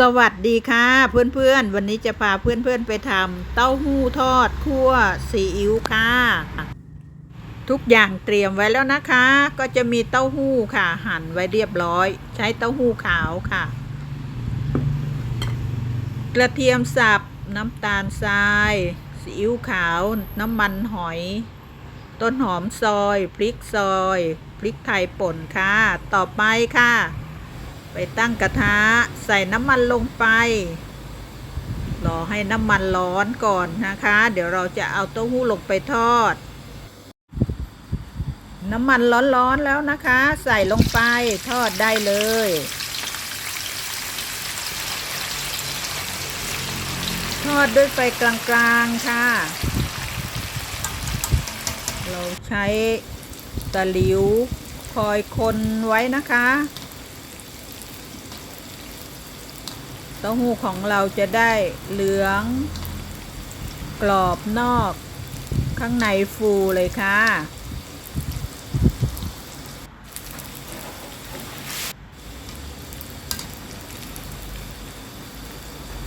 สวัสดีค่ะเพื่อนๆ วันนี้จะพาเพื่อนๆไปทำเต้าหู้ทอดคั่วซีอิ๊วค่ะ ทุกอย่างเตรียมไว้แล้วนะคะ ก็จะมีเต้าหู้ค่ะ หั่นไว้เรียบร้อย ใช้เต้าหู้ขาวค่ะ กระเทียมสับน้ำตาลทรายซีอิ๊วขาว น้ำมันหอย ต้นหอมซอย พริกซอย พริกไทยป่นค่ะ ต่อไปค่ะ ไปตั้งกระทะใส่น้ำมันลงไป รอให้น้ำมันร้อนก่อนนะคะ เดี๋ยวเราจะเอาเต้าหู้ลงไปทอด น้ำมันร้อนๆแล้วนะคะ ใส่ลงไปทอดได้เลยทอดด้วยไฟกลางๆค่ะ เราใช้ตะหลิวคอยคนไว้นะคะ เต้าหู้ของเราจะได้เหลือง กรอบนอก ข้างในฟูเลยค่ะ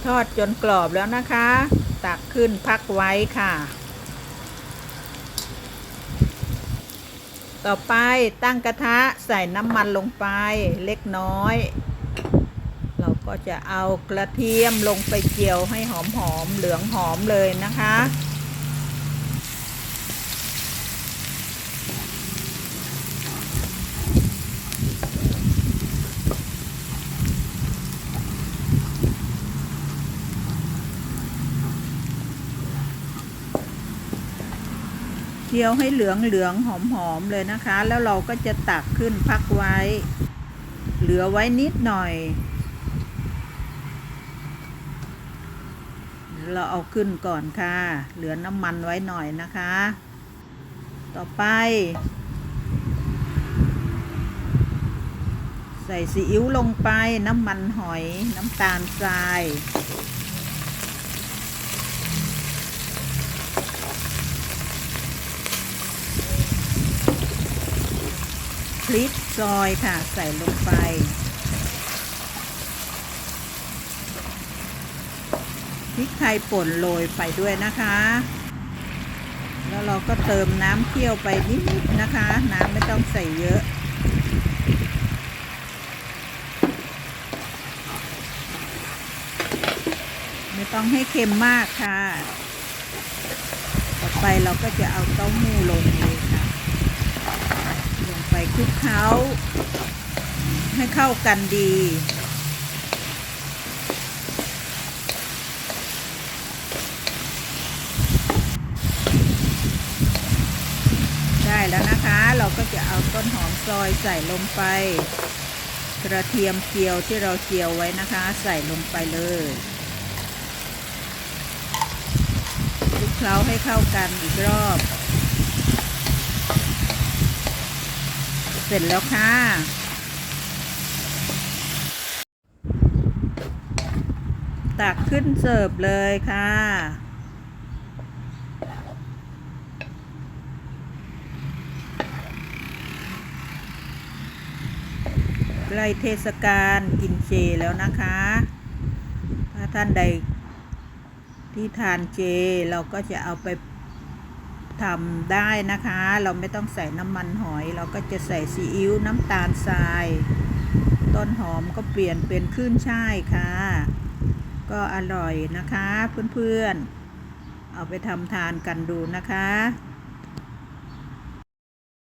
ทอดจนกรอบแล้วนะคะ ตักขึ้นพักไว้ค่ะ ต่อไปตั้งกระทะใส่น้ำมันลงไปเล็กน้อย ก็จะเอากระเทียมลงไปเจียวให้หอมๆเหลืองหอมเลยนะคะเจียวให้เหลืองเหลืองหอมหอมๆเลยนะคะ แล้วเราก็จะตักขึ้นพักไว้ เหลือไว้นิดหน่อย เราเอาขึ้นก่อนค่ะ เหลือน้ำมันไว้หน่อยนะคะ ต่อไป ใส่ซีอิ๊วลงไปน้ำมันหอยน้ำตาลทรายพริกซอยค่ะ ใส่ลงไป พริกไทยป่นโรยไปด้วยนะคะ แล้วเราก็เติมน้ำเคี่ยวไปนิดๆนะคะ น้ำไม่ต้องใส่เยอะไม่ต้องให้เค็มมากค่ะ ต่อไปเราก็จะเอาเต้าหู้ลงเลยค่ะ ลงไปคลุกเคล้าให้เข้ากันดีแล้วนะคะ เรา ก็จะเอาต้นหอมซอยใส่ลงไป กระเทียมเจียวที่เราเจียวไว้นะคะ ใส่ลงไปเลยคลุกเคล้าให้เข้ากันอีกรอบ เสร็จแล้วค่ะตักขึ้นเสิร์ฟเลยค่ะ ใกล้เทศกาลกินเจแล้วนะคะ ถ้าท่านใดที่ทานเจเราก็จะเอาไปทำได้นะคะ เราไม่ต้องใส่น้ำมันหอย เราก็จะใส่ซีอิ๊วน้ำตาลทราย ต้นหอมก็เปลี่ยนเป็นขึ้นช่ายค่ะ ก็อร่อยนะคะเพื่อนๆ เอาไปทำทานกันดูนะคะ